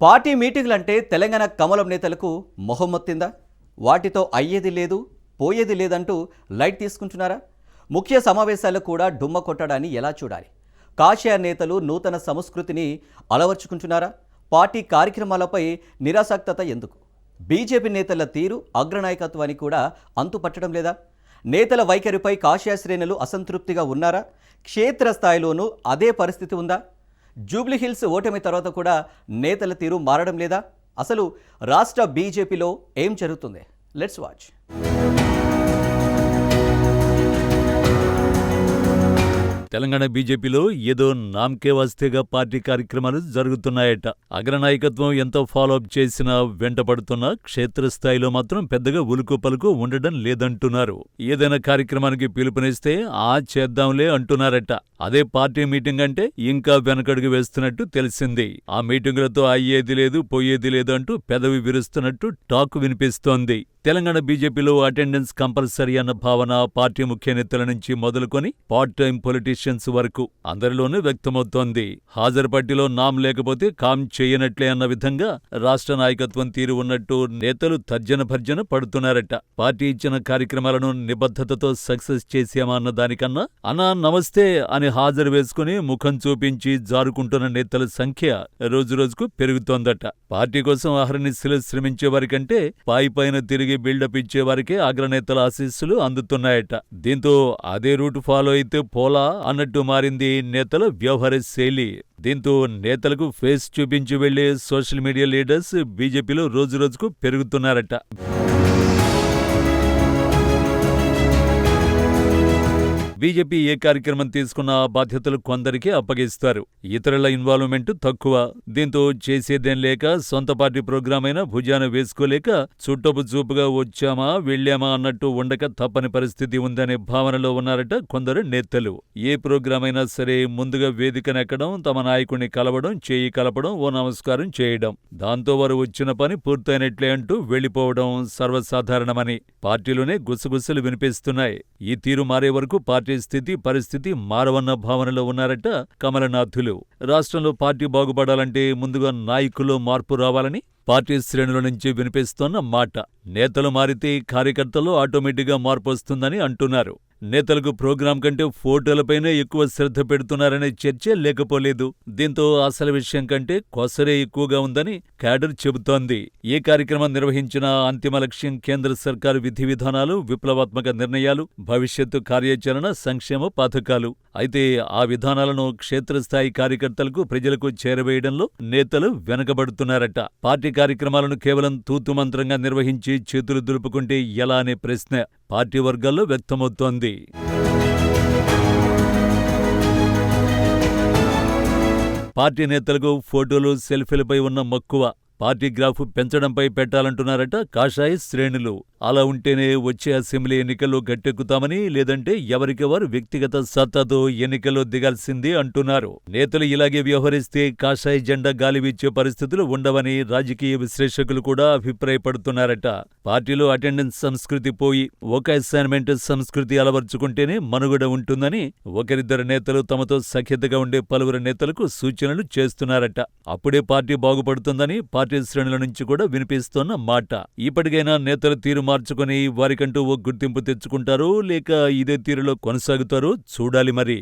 Party మీటింగ్లంటే Telangana కమలం నేతలకు మొహమ్మొత్తిందా వాటితో అయ్యేది లేదు పోయేది లేదంటూ లైట్ తీసుకుంటున్నారా? ముఖ్య సమావేశాలు కూడా డుమ్మ కొట్టడాన్ని ఎలా చూడాలి? కాషాయ నేతలు నూతన సంస్కృతిని అలవర్చుకుంటున్నారా? పార్టీ కార్యక్రమాలపై నిరాసక్తత ఎందుకు? బీజేపీ నేతల తీరు అగ్రనాయకత్వానికి కూడా అంతుపట్టడం లేదా? నేతల వైఖరిపై కాషాయ శ్రేణులు అసంతృప్తిగా ఉన్నారా? క్షేత్రస్థాయిలోనూ అదే పరిస్థితి ఉందా? జూబ్లీహిల్స్ ఓటమి తర్వాత కూడా నేతల తీరు మారడం లేదా? అసలు రాష్ట్ర బీజేపీలో ఏం జరుగుతుంది? లెట్స్ వాచ్ తెలంగాణ బీజేపీలో ఏదో నామ్కే వస్తేగా పార్టీ కార్యక్రమాలు జరుగుతున్నాయట. అగ్రనాయకత్వం ఎంతో ఫాలోఅప్ చేసినా వెంటపడుతున్నా క్షేత్రస్థాయిలో మాత్రం పెద్దగా ఉలుకు పలుకు ఉండడం లేదంటున్నారు. ఏదైనా కార్యక్రమానికి పిలుపునిస్తే ఆ చేద్దాంలే అంటున్నారట. అదే పార్టీ మీటింగ్ అంటే ఇంకా వెనకడుగు వేస్తున్నట్టు తెలిసింది. ఆ మీటింగులతో అయ్యేది లేదు పోయేది లేదు అంటూ పెదవి విరుస్తున్నట్టు టాక్ వినిపిస్తోంది. తెలంగాణ బీజేపీలో అటెండెన్స్ కంపల్సరీ అన్న భావన పార్టీ ముఖ్య నేతల నుంచి మొదలుకొని పార్ట్ టైం పొలిటీషియన్స్ వరకు అందరిలోనూ వ్యక్తమవుతోంది. హాజరు పట్టిలో నామ్ లేకపోతే కామ్ చేయనట్లే అన్న విధంగా రాష్ట్ర నాయకత్వం తీరు ఉన్నట్టు నేతలు తర్జన భర్జన పడుతున్నారట. పార్టీ ఇచ్చిన కార్యక్రమాలను నిబద్ధతతో సక్సెస్ చేశామా అన్న దానికన్నా అనా నమస్తే అని హాజరు వేసుకుని ముఖం చూపించి జారుకుంటున్న నేతల సంఖ్య రోజురోజుకు పెరుగుతోందట. పార్టీ కోసం అహర్నిశలు శ్రమించే వారికంటే పై పైన తిరిగి బిల్డప్ ఇచ్చే వారికే అగ్రనేతల ఆశీస్సులు అందుతున్నాయట. దీంతో అదే రూట్ ఫాలో అయితే పోలా అన్నట్టు మారింది నేతల వ్యవహార శైలి. దీంతో నేతలకు ఫేస్ చూపించి వెళ్ళే సోషల్ మీడియా లీడర్స్ బీజేపీలో రోజురోజుకు పెరుగుతున్నారట. బీజేపీ ఏ కార్యక్రమం తీసుకున్నా ఆ బాధ్యతలు కొందరికి అప్పగిస్తారు. ఇతరుల ఇన్వాల్వ్మెంట్ తక్కువ. దీంతో చేసేదేం లేక సొంత పార్టీ ప్రోగ్రాం అయినా భుజాన వేసుకోలేక చుట్టపు చూపుగా వచ్చామా వెళ్ళామా అన్నట్టు ఉండక తప్పని పరిస్థితి ఉందనే భావనలో ఉన్నారట కొందరు నేతలు. ఏ ప్రోగ్రాం అయినా సరే ముందుగా వేదికనెక్కడం తమ నాయకుడిని కలవడం చేయి కలపడం ఓ నమస్కారం చేయడం. దాంతో వారు వచ్చిన పని పూర్తయినట్లే అంటూ వెళ్ళిపోవడం సర్వసాధారణమని. పార్టీలోనే గుసగుసలు వినిపిస్తున్నాయి. ఈ తీరు మారే వరకు పార్టీ స్థితి పరిస్థితి మారవన్న భావనలో ఉన్నారట కమలనాథులు. రాష్ట్రంలో పార్టీ బాగుపడాలంటే ముందుగా నాయకుల్లో మార్పు రావాలని పార్టీ శ్రేణుల నుంచి వినిపిస్తోన్న మాట. నేతలు మారితే కార్యకర్తల్లో ఆటోమేటిక్గా మార్పు వస్తుందని అంటున్నారు. నేతలకు ప్రోగ్రాం కంటే ఫోటోలపైనే ఎక్కువ శ్రద్ధ పెడుతున్నారనే చర్చే లేకపోలేదు. దీంతో అసలు విషయం కంటే కొసరే ఎక్కువగా ఉందని క్యాడర్ చెబుతోంది. ఏ కార్యక్రమం నిర్వహించినా అంతిమ లక్ష్యం కేంద్ర సర్కారు విధి విధానాలు విప్లవాత్మక నిర్ణయాలు భవిష్యత్తు కార్యాచరణ సంక్షేమ పథకాలు. అయితే ఆ విధానాలను క్షేత్రస్థాయి కార్యకర్తలకు ప్రజలకు చేరవేయడంలో నేతలు వెనకబడుతున్నారట. పార్టీ కార్యక్రమాలను కేవలం తూతుమంత్రంగా నిర్వహించి చేతులు దులుపుకుంటే ఎలా అనే ప్రశ్న పార్టీ వర్గాల్లో వ్యక్తమవుతోంది. పార్టీ నేతలకు ఫోటోలు సెల్ఫీలపై ఉన్న మక్కువ. పార్టీ గ్రాఫ్ పెంచడంపై పెట్టాలంటున్నారట కాషాయ శ్రేణులు. అలా ఉంటేనే వచ్చే అసెంబ్లీ ఎన్నికల్లో గట్టెక్కుతామని లేదంటే ఎవరికెవరు వ్యక్తిగత సత్తాతో ఎన్నికల్లో దిగాల్సిందే అంటున్నారు. నేతలు ఇలాగే వ్యవహరిస్తే కాషాయ జెండా గాలివీచ్చే పరిస్థితులు ఉండవని రాజకీయ విశ్లేషకులు కూడా అభిప్రాయపడుతున్నారట. పార్టీలో అటెండెన్స్ సంస్కృతి పోయి ఒక అసైన్మెంట్ సంస్కృతి అలవర్చుకుంటేనే మనుగడ ఉంటుందని ఒకరిద్దరు నేతలు తమతో సఖ్యతగా ఉండే పలువురు నేతలకు సూచనలు చేస్తున్నారట. అప్పుడే పార్టీ బాగుపడుతుందని పార్టీ శ్రేణుల నుంచి కూడా వినిపిస్తోన్న మాట. ఇప్పటికైనా నేతల తీరు మార్చుకుని వారికంటూ ఓ గుర్తింపు తెచ్చుకుంటారో లేక ఇదే తీరులో కొనసాగుతారో చూడాలి మరి.